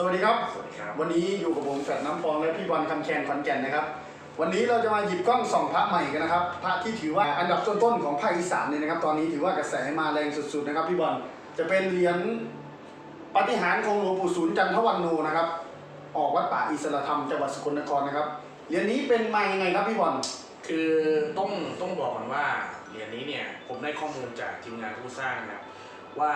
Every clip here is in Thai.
สวัสดีครับ สวัสดีครับ วันนี้อยู่กับผมแฟดน้ำปองและพี่บอลคำแคนขอนแก่นนะครับ วันนี้เราจะมาหยิบกล้องส่องพระใหม่กันนะครับ พระที่ถือว่าอันดับต้นๆของภาคอีสานเลยนะครับ ตอนนี้ถือว่ากระแสมาแรงสุดๆนะครับพี่บอล จะเป็นเหรียญปาฏิหารย์ของหลวงปู่ศูนย์จันทวันโนนะครับ ออกวัดป่าอิสระธรรมจังหวัดสกลนครนะครับ เหรียญนี้เป็นมายังไงครับพี่บอล คือต้องต้องบอกก่อนว่าเหรียญนี้เนี่ยผมได้ข้อมูลจากทีมงานผู้สร้างนะครับว่า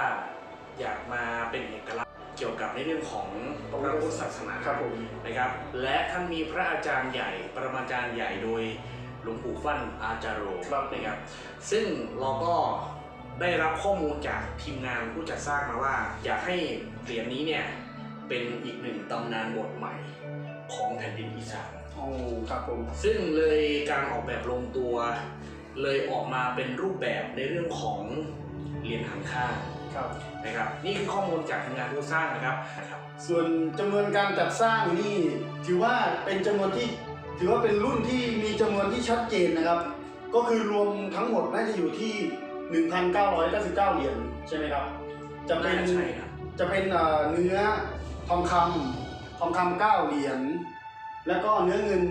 อยากมาเป็นเอกลักษณ์ เกี่ยวกับในเรื่องของพระพุทธศาสนาครับผมนะครับ และท่านมีพระอาจารย์ใหญ่ ปรมาจารย์ใหญ่โดยหลวงปู่ฟั่นอาจารโรครับนะครับ ซึ่งเราก็ได้รับข้อมูลจากทีมงานผู้จัดสร้างมาว่า อยากให้เหรียญนี้เนี่ยเป็นอีกหนึ่งตำนานบทใหม่ของแผ่นดินอีสานโอ้ครับผมซึ่งเลยการออกแบบลงตัว เลยออกมาเป็นรูปแบบในเรื่องของเหรียญหันข้าง ครับ นะครับ นี่คือข้อมูลจากทีมงานผู้สร้างนะครับนะครับ ส่วนจำนวนการจัดสร้างนี่ถือว่าเป็นจำนวนที่ถือว่าเป็นรุ่นที่มีจำนวนที่ชัดเจนนะครับ ก็คือรวมทั้งหมดน่าจะอยู่ที่ 1,999 เหรียญใช่ไหมครับ จะเป็นน่าจะใช่ครับ จะเป็นเอ่อเนื้อทองคำทองคำ9เหรียญแล้วก็เนื้อเงิน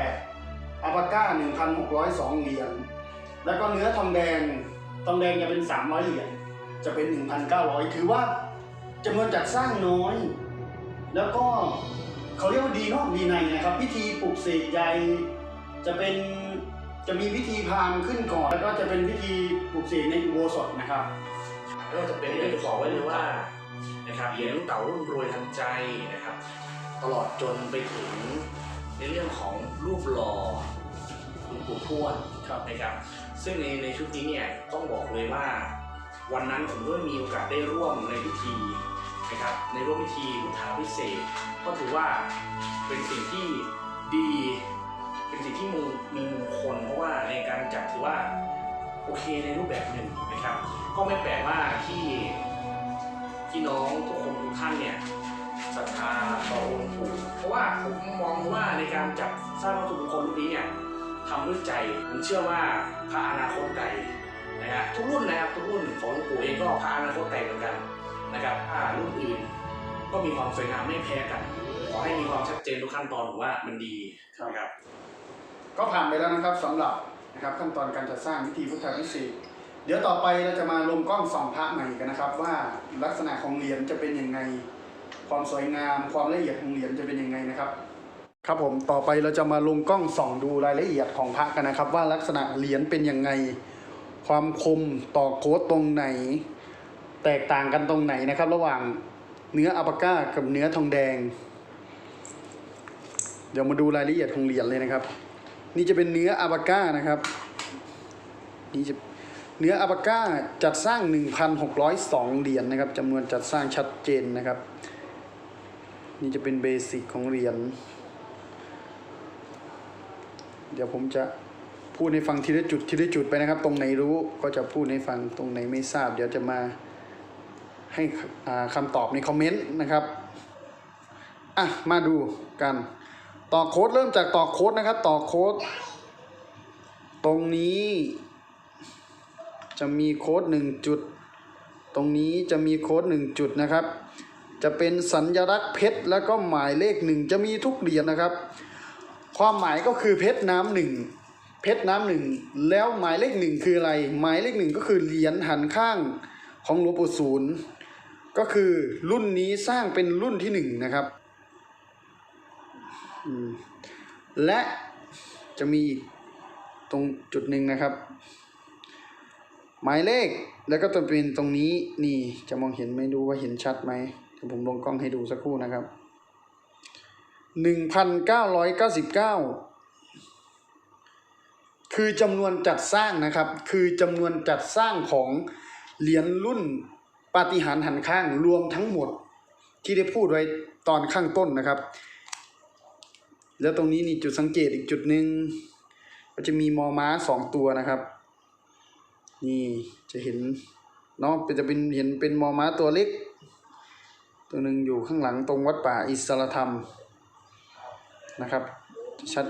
88อาปาก้า 1,602 เหรียญแล้วก็เนื้อทองแดงทองแดงจะเป็น 300 เหรียญ จะเป็น 1,900 ถือว่าจำนวนจัดสร้างน้อย แล้วก็เขาเรียกว่าดีนอกดีในนะครับ พิธีปลุกเสกใหญ่จะเป็นจะมีพิธีพามขึ้นก่อน แล้วก็จะเป็นพิธีปลุกเสกในอุโบสถนะครับก็จะเป็นเรื่องขอไว้เลยว่านะครับเหรียญลูกเต๋ารุ่นรวยทันใจนะครับ ตลอดจนไปถึงในเรื่องของรูปหล่อหลวงปู่ทวดครับนะครับ ซึ่งในในชุดนี้เนี่ยต้องบอกเลยว่า วันนั้นผมก็มีโอกาสได้ร่วมในพิธีนะครับในร่วมพิธีพุทธาพิเศษ ก็ถือว่าเป็นสิ่งที่ดี เป็นสิ่งที่มงมีมงคลเพราะว่าในการจัดถือว่าโอเคในรูปแบบหนึ่งนะครับ ก็ไม่แปลกว่าที่ที่น้องทุกคนทุกท่านเนี่ยศรัทธาต่อองค์ปู่เพราะว่าผมมองว่าในการจัดสร้างวัตถุมงคลรุ่นนี้เนี่ยทำด้วยใจผมเชื่อว่าพระอนาคตไกล นะฮะทุกรุ่นนะครับทุกรุ่นของปู่เองก็พระอนาคตไกลเหมือนกันนะครับถ้ารุ่นอื่นก็มีความสวยงามไม่แพ้กัน ขอให้มีความชัดเจนทุกขั้นตอนผมว่ามันดีนะครับ ก็ผ่านไปแล้วนะครับสำหรับนะครับขั้นตอนการจัดสร้างพิธีพุทธาพิเศษกเดี๋ยวต่อไปเราจะมาลงกล้องส่องพระใหม่กันนะครับ ว่าลักษณะของเหรียญจะเป็นยังไง ความสวยงาม ความละเอียดของเหรียญจะเป็นยังไงนะครับ ครับผมต่อไปเราจะมาลงกล้องส่องดูรายละเอียดของพระกันนะครับ ว่าลักษณะเหรียญเป็นยังไง ความคมต่อโค้ดตรงไหน แตกต่างกันตรงไหนนะครับ ระหว่างเนื้ออัปปาก้ากับเนื้อทองแดง เดี๋ยวมาดูรายละเอียดของเหรียญเลยนะครับ นี่จะเป็นเนื้ออาบาก้านะครับนี่จะเนื้ออาบาก้าจัดสร้าง 1,602 เหรียญนะครับจำนวนจัดสร้างชัดเจนนะครับ นี่จะเป็นเบสิกของเหรียญเดี๋ยวผมจะ พูดให้ฟังทีละจุดทีละจุดไปนะครับ ตรงไหนรู้ก็จะพูดให้ฟังตรงไหนไม่ทราบ เดี๋ยวจะมาให้อ่าคำตอบในคอมเมนต์นะครับอะมาดูกัน ต่อโค้ดเริ่มจากต่อโค้ดนะครับ ต่อโค้ดตรงนี้จะมีโค้ดหนึ่งจุด ตรงนี้จะมีโค้ดหนึ่งจุดนะครับ จะเป็นสัญลักษณ์เพชรแล้วก็หมายเลขหนึ่งจะมีทุกเหรียญนะครับ ความหมายก็คือเพชรน้ำหนึ่ง เพชรน้ำหนึ่งแล้วหมายเลขหนึ่งคืออะไร หมายเลขหนึ่งก็คือเหรียญหันข้างของหลวงปู่ศูนย์ก็คือรุ่นนี้สร้างเป็นรุ่นที่หนึ่งนะครับและจะมีอีกตรงจุดหนึ่งนะครับ หมายเลขแล้วก็จะเป็นตรงนี้นี่จะมองเห็นไม่รู้ว่าเห็นชัดไหมเดี๋ยวผมลงกล้องให้ดูสักครู่นะครับหนึ่งพันเก้าร้อยเก้าสิบเก้า คือจำนวนจัดสร้างนะครับ คือจำนวนจัดสร้างของเหรียญรุ่นปาฏิหาริย์หันข้างรวมทั้งหมดที่ได้พูดไว้ตอนข้างต้นนะครับ แล้วตรงนี้นี่จุดสังเกตอีกจุดหนึ่งก็จะมีมอม้าสองตัวนะครับ นี่จะเห็นเนาะเป็นจะเป็นเห็นเป็นมอม้าตัวเล็ก ตัวหนึ่งอยู่ข้างหลังตรงวัดป่าอิสรธรรมนะครับ ชัด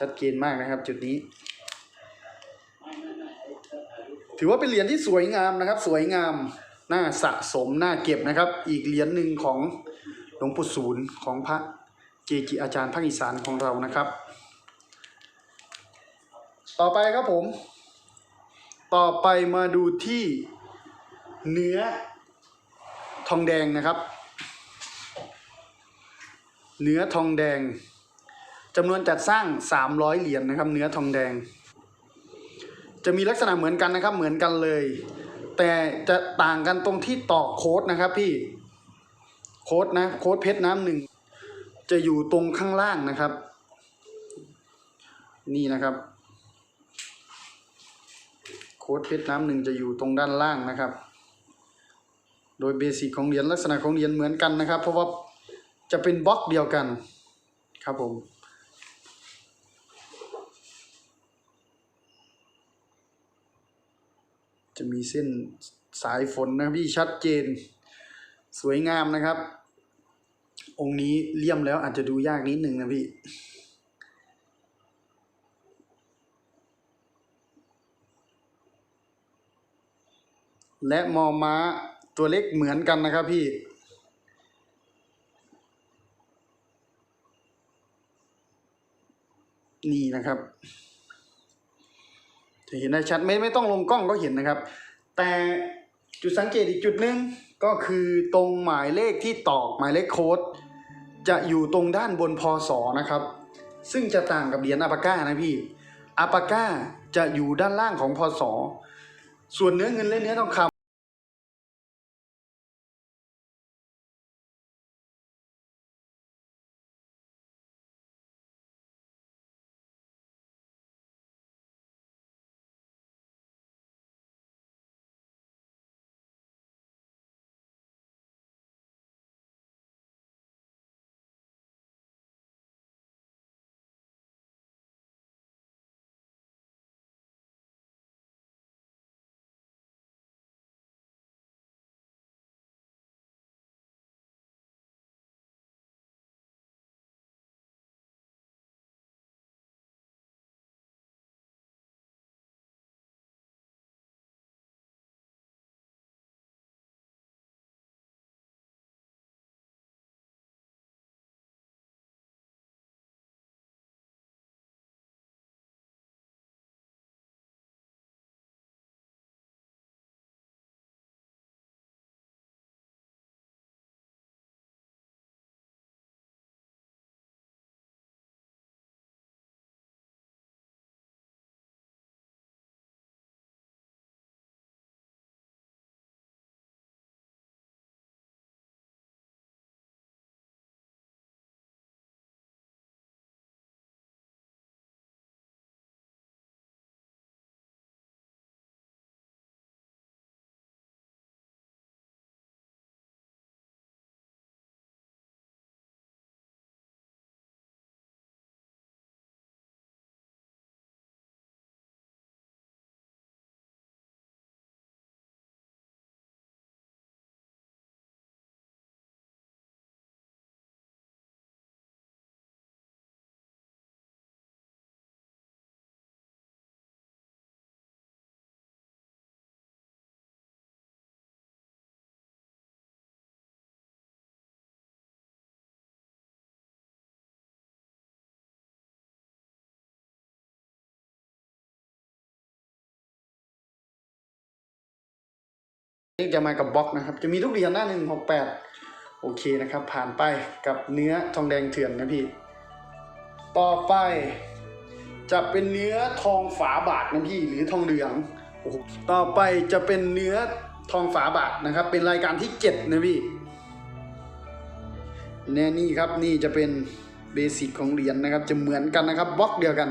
ชัดเจนมากนะครับ จุดนี้ ถือว่าเป็นเหรียญที่สวยงามนะครับ สวยงามน่าสะสมน่าเก็บนะครับ อีกเหรียญหนึ่งของหลวงปู่ศูนย์ของพระเกจิอาจารย์ภาคอีสานของเรานะครับ ต่อไปครับผม ต่อไปมาดูที่เนื้อทองแดงนะครับ เนื้อทองแดง จำนวนจัดสร้าง 300 เหรียญนะครับ เนื้อทองแดง จะมีลักษณะเหมือนกันนะครับ เหมือนกันเลย แต่จะต่างกันตรงที่ตอกโค้ดนะครับพี่โค้ดนะโค้ดเพชรน้ำหนึ่งจะอยู่ตรงข้างล่างนะครับ นี่นะครับ โค้ดเพชรน้ำหนึ่งจะอยู่ตรงด้านล่างนะครับ โดยเบสิกของเหรียญลักษณะของเหรียญเหมือนกันนะครับ เพราะว่าจะเป็นบล็อกเดียวกันครับผม จะมีเส้นสายฝนนะพี่ชัดเจน สวยงามนะครับ องค์นี้เลี่ยมแล้วอาจจะดูยากนิดหนึ่งนะพี่และมอม้าตัวเล็กเหมือนกันนะครับพี่ นี่นะครับ จะเห็นได้ชัดไม่ไม่ต้องลงกล้องก็เห็นนะครับ แต่จุดสังเกตอีกจุดหนึ่งก็คือตรงหมายเลขที่ตอกหมายเลขโค้ดจะอยู่ตรงด้านบนพศนะครับ ซึ่งจะต่างกับเหรียญอาปาก้านะพี่อาปาก้าจะอยู่ด้านล่างของพศส่วนเนื้อเงินและเนื้อทองค จะมากับบล็อกนะครับ จะมีทุกเหรียญหน้าหนึ่งหกแปดโอเคนะครับ ผ่านไปกับเนื้อทองแดงเถื่อนนะพี่ ต่อไป จะเป็นเนื้อทองฝาบาทนะพี่หรือทองเหลืองโอ้โหต่อไปจะเป็นเนื้อทองฝาบาทนะครับ เป็นรายการที่เจ็ดนะพี่แน่นี่ครับนี่จะเป็นเบสิกของเหรียญนะครับ จะเหมือนกันนะครับบล็อกเดียวกัน